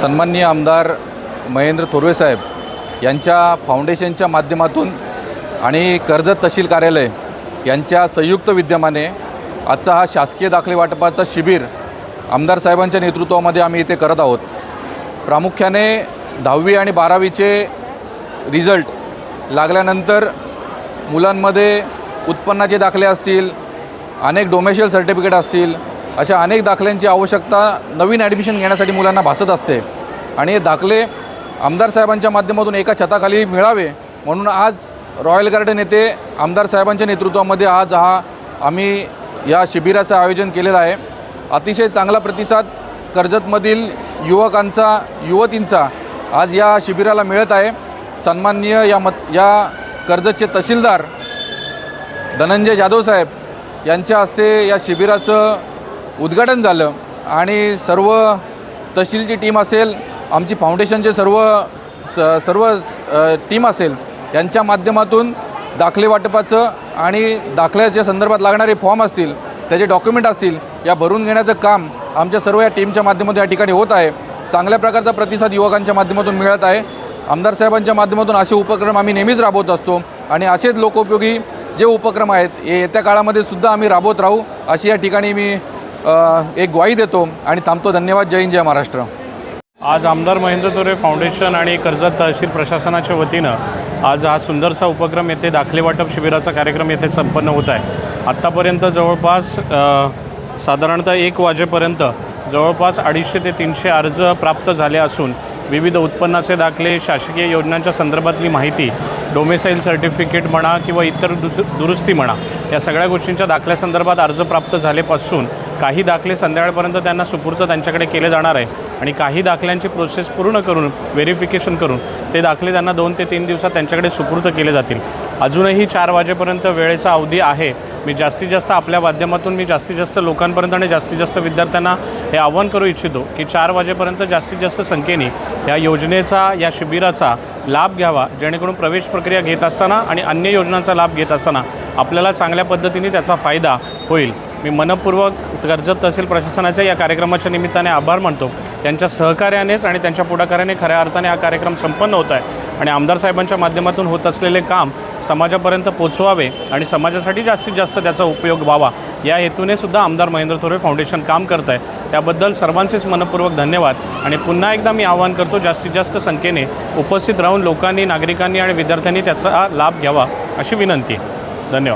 सन्माननीय आमदार महेंद्र थोरवे साहेब यांच्या फाउंडेशनच्या माध्यमातून आणि कर्जत तहसील कार्यालय यांच्या संयुक्त विद्यमाने आजचा हा शासकीय दाखले वाटपाचा शिबिर आमदार साहेबांच्या नेतृत्वामध्ये आम्ही इथे करत आहोत. प्रामुख्याने दहावी आणि बारावीचे रिझल्ट लागल्यानंतर मुलांमध्ये उत्पन्नाचे दाखले असतील अनेक डोमेशियल सर्टिफिकेट असतील अशा अनेक दाखल्यांची आवश्यकता नवीन ॲडमिशन घेण्यासाठी मुलांना भासत असते. आणि हे दाखले आमदार साहेबांच्या माध्यमातून एका छताखाली मिळावे म्हणून आज रॉयल गार्डन येथे आमदार साहेबांच्या नेतृत्वामध्ये आज हा आम्ही या शिबिराचं आयोजन केलेलं आहे. अतिशय चांगला प्रतिसाद कर्जतमधील युवकांचा युवतींचा आज या शिबिराला मिळत आहे. सन्माननीय या मत या कर्जतचे तहसीलदार धनंजय जाधव साहेब यांच्या हस्ते या शिबिराचं उद्घाटन झालं आणि सर्व तहसीलची टीम असेल आमची फाउंडेशनचे सर्व स सर्व टीम असेल यांच्या माध्यमातून दाखले वाटपाचं आणि दाखल्याच्या संदर्भात लागणारे फॉर्म असतील त्याचे डॉक्युमेंट असतील या भरून घेण्याचं काम आमच्या सर्व या टीमच्या माध्यमातून या ठिकाणी होत आहे. चांगल्या प्रकारचा प्रतिसाद युवकांच्या माध्यमातून मिळत आहे. आमदार साहेबांच्या माध्यमातून असे उपक्रम आम्ही नेहमीच राबवत असतो आणि असेच लोकोपयोगी जे उपक्रम आहेत हे येत्या काळामध्ये सुद्धा आम्ही राबवत राहू अशी या ठिकाणी मी एक ग्वाही देतो आणि थांबतो. धन्यवाद. जय हिंद जय महाराष्ट्र. आज आमदार महेंद्र तोरे फाउंडेशन आणि कर्जत तहसील प्रशासनाच्या वतीनं आज हा सुंदरसा उपक्रम येथे दाखले वाटप शिबिराचा कार्यक्रम येथे संपन्न होत आहे. आत्तापर्यंत जवळपास साधारणतः एक वाजेपर्यंत जवळपास अडीचशे ते तीनशे अर्ज प्राप्त झाले असून विविध उत्पन्नाचे दाखले शासकीय योजनांच्या संदर्भातली माहिती डोमेसाईल सर्टिफिकेट म्हणा किंवा इतर दुस दुरुस्ती म्हणा या सगळ्या गोष्टींच्या दाखल्यासंदर्भात अर्ज प्राप्त झालेपासून काही दाखले संध्याकाळपर्यंत त्यांना सुपूर्त त्यांच्याकडे केले जाणार आहे. आणि काही दाखल्यांची प्रोसेस पूर्ण करून व्हेरिफिकेशन करून ते दाखले त्यांना दोन ते तीन दिवसात त्यांच्याकडे सुपूर्त केले जातील. अजूनही चार वाजेपर्यंत वेळेचा अवधी आहे. मी जास्तीत जास्त आपल्या माध्यमातून मी जास्तीत जास्त लोकांपर्यंत आणि जास्तीत जास्त विद्यार्थ्यांना हे आव्हान करू इच्छितो की चार वाजेपर्यंत जास्तीत जास्त संख्येने या योजनेचा या शिबिराचा लाभ घ्यावा. जेणेकरून प्रवेश प्रक्रिया घेत असताना आणि अन्य योजनांचा लाभ घेत असताना आपल्याला चांगल्या पद्धतीने त्याचा फायदा होईल. मी मनपूर्वक कर्जत तहसील प्रशासनाच्या या कार्यक्रमाच्या निमित्ताने आभार मानतो. त्यांच्या सहकार्यानेच आणि त्यांच्या पुढाकाराने खऱ्या अर्थाने हा कार्यक्रम संपन्न होत आहे. आणि आमदार साहेबांच्या माध्यमातून होत असलेले काम समाजापर्यंत पोचवावे आणि समाजासाठी जास्तीत जास्त त्याचा उपयोग व्हावा. या हेतूने सुद्धा आमदार महेंद्र थोरे फाउंडेशन काम करत आहे. त्याबद्दल सर्वांचेच मनपूर्वक धन्यवाद. आणि पुन्हा एकदा मी आवाहन करतो जास्तीत जास्त संख्येने उपस्थित राहून लोकांनी नागरिकांनी आणि विद्यार्थ्यांनी त्याचा लाभ घ्यावा अशी विनंती. आहे धन्यवाद.